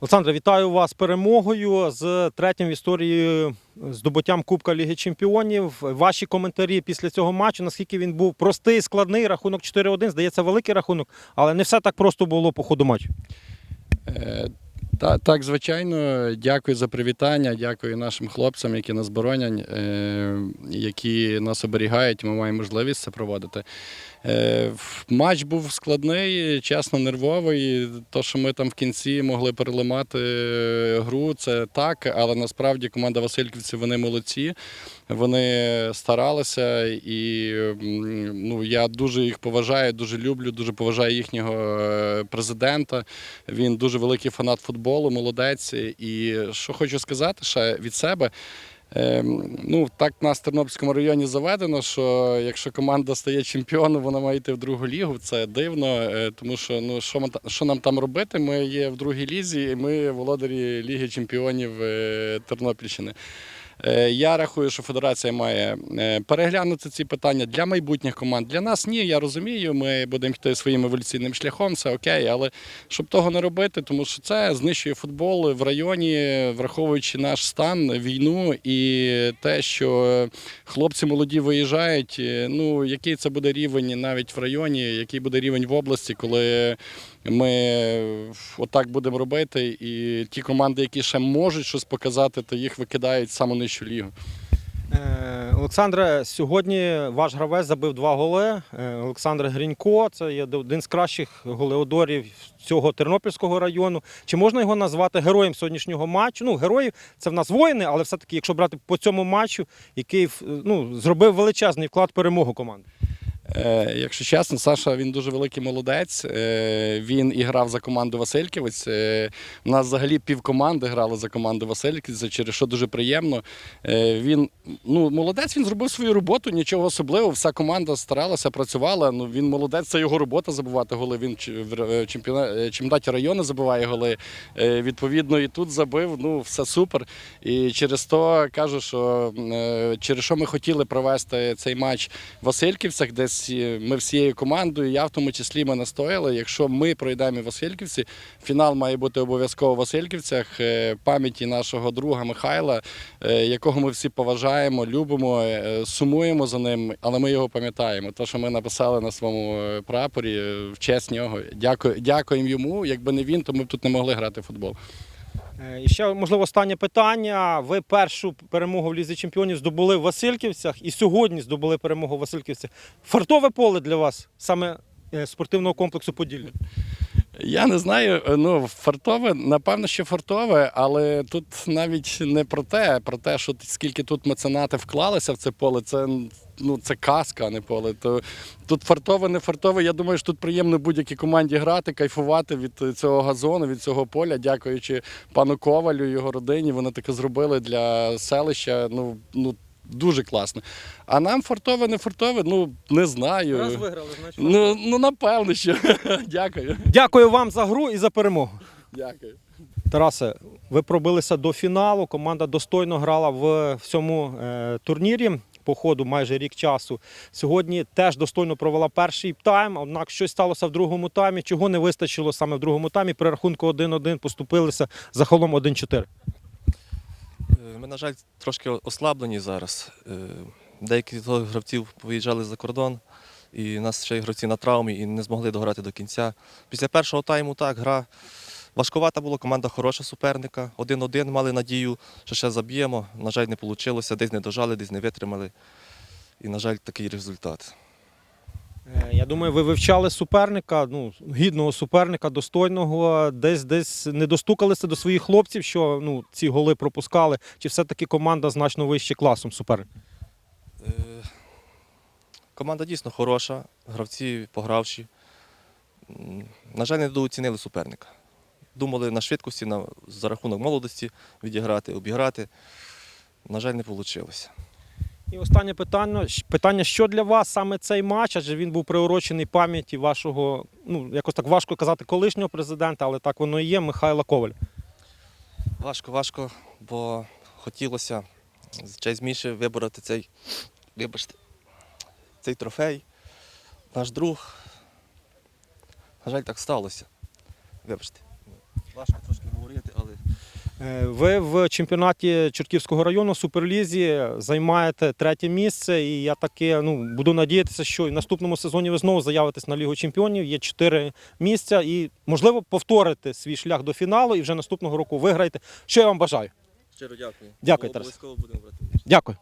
Олександре, вітаю вас з перемогою з третім в історії здобуттям Кубка Ліги Чемпіонів. Ваші коментарі після цього матчу, наскільки він був простий, складний, рахунок 4-1, здається, великий рахунок, але не все так просто було по ходу матчу. Е, Та, так, звичайно, дякую за привітання. Дякую нашим хлопцям, які нас боронять, е, які нас оберігають. Ми маємо можливість це проводити. Е, матч був складний, чесно, нервовий. То, що ми там в кінці могли переламати е, гру, це так, але насправді команда Васильківців вони молодці. Вони старалися, і ну, я дуже їх поважаю, дуже люблю, дуже поважаю їхнього президента. Він дуже великий фанат футболу, молодець. І що хочу сказати ще від себе. Ем, Ну, так в нас в Тернопільському районі заведено, що якщо команда стає чемпіоном, вона має йти в другу лігу. Це дивно, е, тому що ну що, що нам там робити? Ми є в другій лізі, і ми володарі Ліги Чемпіонів е, Тернопільщини. Е, Я рахую, що федерація має е, переглянути ці питання для майбутніх команд. Для нас ні, я розумію. Ми будемо йти своїм еволюційним шляхом, це окей, але щоб того не робити, тому що це знищує футбол в районі, враховуючи наш стан, війну і те, що хлопці молоді виїжджають. е, Ну який це буде рівень навіть в районі, який буде рівень в області, коли ми отак будемо робити, і ті команди, які ще можуть щось показати, то їх викидають в саму нижчу лігу. Е, Олександре, сьогодні ваш гравець забив два голи. Е, Олександр Грінько, це є один з кращих голеодорів цього Тернопільського району. Чи можна його назвати героєм сьогоднішнього матчу? Ну, герої це в нас воїни, але все-таки, якщо брати по цьому матчу, який ну, зробив величезний вклад перемогу команди. Е, Якщо чесно, Саша він дуже великий молодець. Е, Він і грав за команду Васильківець. Е, У нас взагалі півкоманди грали за команду Васильківця, через що дуже приємно. Він ну, молодець, він зробив свою роботу, нічого особливого. Вся команда старалася, працювала. Ну, він молодець, це його робота забивати голи. Він в чемпіонаті району забиває голи. Відповідно, і тут забив. Ну, все супер. І через то кажу, що через що ми хотіли провести цей матч в Васильківцях, десь е, ми всією командою, я в тому числі ми настояли. Якщо ми пройдемо Васильківці, фінал має бути обов'язково в Васильківцях. е, Пам'яті нашого друга Михайла, е, якого ми всі поважаємо, любимо, е, сумуємо за ним, але ми його пам'ятаємо. Те, що ми написали на своєму прапорі в честь нього. Дякую, дякуємо йому. Якби не він, то ми б тут не могли грати в футбол. Е, І ще, можливо, останнє питання. Ви першу перемогу в Лізі Чемпіонів здобули в Васильківцях і сьогодні здобули перемогу в Васильківцях. Фартове поле для вас, саме е, спортивного комплексу Поділля. Я не знаю, ну фартове, напевно, що фартове, але тут навіть не про те, про те, що скільки тут меценати вклалися в це поле, це ну це казка, а не поле. То тут фартове, не фартове. Я думаю, що тут приємно будь-якій команді грати, кайфувати від цього газону, від цього поля, дякуючи пану Ковалю, його родині. Вони таке зробили для селища. Ну ну дуже класно. А нам фартове, не фартове, ну не знаю. Раз виграли, значить. Ну, ну напевно, що. Дякую. Дякую вам за гру і за перемогу. Дякую. Тарасе, ви пробилися до фіналу. Команда достойно грала в всьому е, турнірі. По ходу майже рік часу. Сьогодні теж достойно провела перший тайм, однак щось сталося в другому таймі. Чого не вистачило саме в другому таймі? При рахунку 1-1 поступилися за холом 1-4. Е, Ми, на жаль, трошки ослаблені зараз. Е, Деякі з гравців поїжджали за кордон, і у нас ще й гравці на травмі і не змогли дограти до кінця. Після першого тайму так, гра важкувата була, команда хороша суперника. Один-один мали надію, що ще заб'ємо. На жаль, не вийшло, десь не дожали, десь не витримали. І, на жаль, такий результат. Е, Я думаю, ви вивчали суперника, ну, гідного суперника, достойного, десь десь не достукалися до своїх хлопців, що ну, ці голи пропускали, чи все-таки команда значно вище класом суперника? Е, Команда дійсно хороша, гравці погравші. На жаль, не дооцінили суперника. Думали на швидкості, на, за рахунок молодості відіграти, обіграти. На жаль, не вийшло. І останнє питання, питання, що для вас саме цей матч, адже він був приурочений пам'яті вашого, ну, якось так важко казати, колишнього президента, але так воно і є, Михайла Коваля. Важко, важко, бо хотілося честь Міші вибороти цей, вибачте, цей трофей. Наш друг. На жаль, так сталося. Вибачте. Важко трошки говорити, Е, Ви в чемпіонаті Чортківського району Суперлізі займаєте третє місце, і я таки ну буду надіятися, що і в наступному сезоні ви знову заявитесь на Лігу Чемпіонів. Є чотири місця, і можливо повторите свій шлях до фіналу і вже наступного року виграєте. Що я вам бажаю? Щиро дякую. Дякую, Тарас. Обов'язково будемо брати. Дякую.